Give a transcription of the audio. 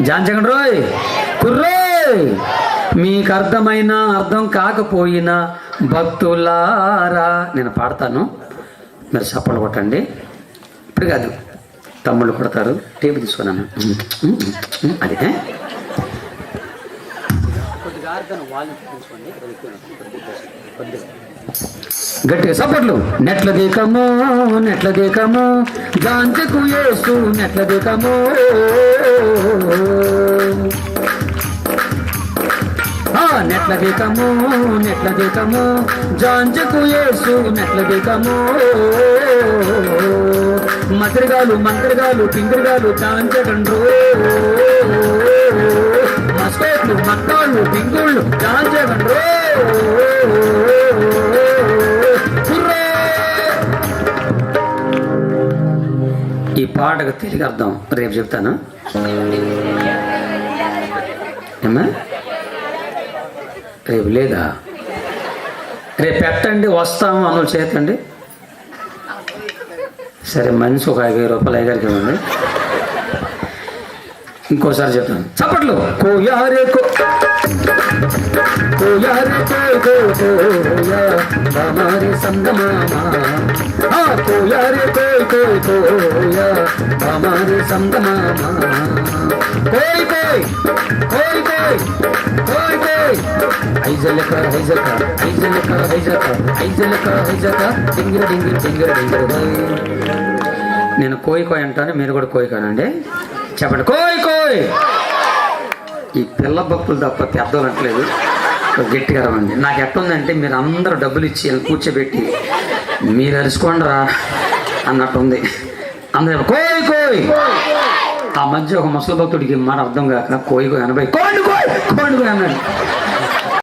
జాంచకండి రోయ్ కుర్రే మీకు అర్థమైనా అర్థం కాకపోయినా భక్తులారా నేను పాడతాను. మీరు చప్పలు కొట్టండి. ఇప్పుడు కాదు తమ్ముళ్ళు కొడతారు టీవీ తీసుకున్నాను. అదే గట్టిగా సపోర్ట్లు. నెట్ల దేకము నెట్ల దేకము గాంచకు వేస్తూ నెట్ల దేకము. ఆ, నెట్ల దేకము నెట్ల దేకము జాంజకు వేస్తూ నెట్ల దేకము. మసరిగాలు మంత్రిగాలు పింగిరిగాలు చాంచకండ్రు మస్కోట్లు మక్క పింగుళ్ళు. ఈ పాటకు తెలియ అర్థం. రేపు చెప్తాను? రేపు లేదా? రేపు పెట్టండి వస్తాము అనులు చేతండి. సరే మనిషి ఒక ఐదు రూపాయలు ఐదారికి ఇవ్వండి. ఇంకోసారి చెప్తాను. చప్పట్లు. కోయారే కో కోయా సంగమామా కోయా సంగమామా ఐజలక ఐజక ఐజలక ఐజక ఐజలక ఐజక డింగిర డింగిర డింగిర డింగిర నేను కోయి కోయి అంటాను మీరు కూడా కోయి కానండి చెప్పండి. కోయి కోయ్ ఈ పిల్ల భక్తులు తప్ప పెద్దలు అనట్లేదు. గట్టిగా రవ్వండి నాకు ఎట్టుందంటే మీరు అందరూ డబ్బులు ఇచ్చి కూర్చోబెట్టి మీరు అరుచుకోండిరా అన్నట్టుంది. అందరూ కోయి కోయి. ఆ మధ్య ఒక ముసలి భక్తుడికి మాట అర్థం కాక కోయి కోయి అనబై కోండి కోయి కోండి అన్నాడు.